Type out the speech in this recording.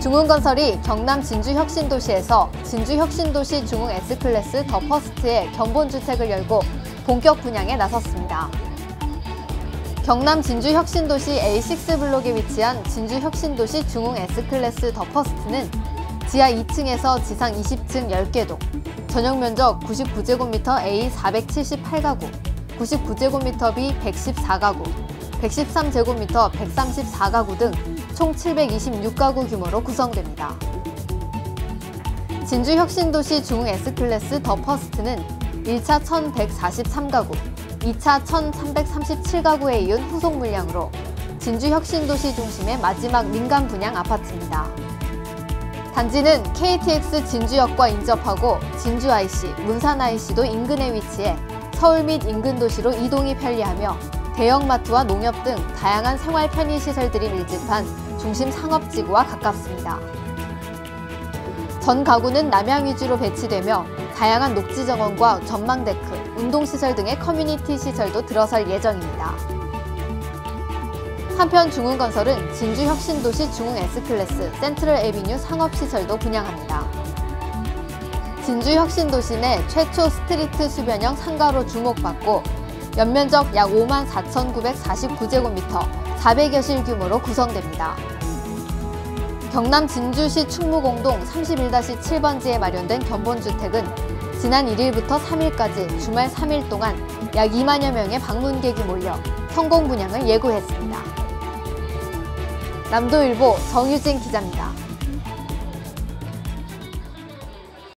중흥건설이 경남 진주혁신도시에서 진주혁신도시 중흥 S클래스 더 퍼스트의 견본주택을 열고 본격 분양에 나섰습니다. 경남 진주혁신도시 A6 블록에 위치한 진주혁신도시 중흥 S클래스 더 퍼스트는 지하 2층에서 지상 20층 10개 동, 전용 면적 99제곱미터 A 478가구, 99제곱미터 B 114가구, 113제곱미터 134가구 등 총 726가구 규모로 구성됩니다. 진주혁신도시 중흥 S클래스 더 퍼스트는 1차 1143가구, 2차 1337가구에 이은 후속 물량으로 진주혁신도시 중심의 마지막 민간 분양 아파트입니다. 단지는 KTX 진주역과 인접하고 진주 IC, 문산 IC도 인근에 위치해 서울 및 인근 도시로 이동이 편리하며 대형마트와 농협 등 다양한 생활 편의 시설들이 밀집한 중심 상업지구와 가깝습니다. 전 가구는 남향 위주로 배치되며 다양한 녹지 정원과 전망 데크, 운동시설 등의 커뮤니티 시설도 들어설 예정입니다. 한편 중흥건설은 진주혁신도시 중흥 S클래스 센트럴 에비뉴 상업시설도 분양합니다. 진주혁신도시 내 최초 스트리트 수변형 상가로 주목받고 연면적 약 5만 4,949제곱미터 400여 실 규모로 구성됩니다. 경남 진주시 충무공동 31-7번지에 마련된 견본주택은 지난 1일부터 3일까지 주말 3일 동안 약 2만여 명의 방문객이 몰려 성공 분양을 예고했습니다. 남도일보 정유진 기자입니다.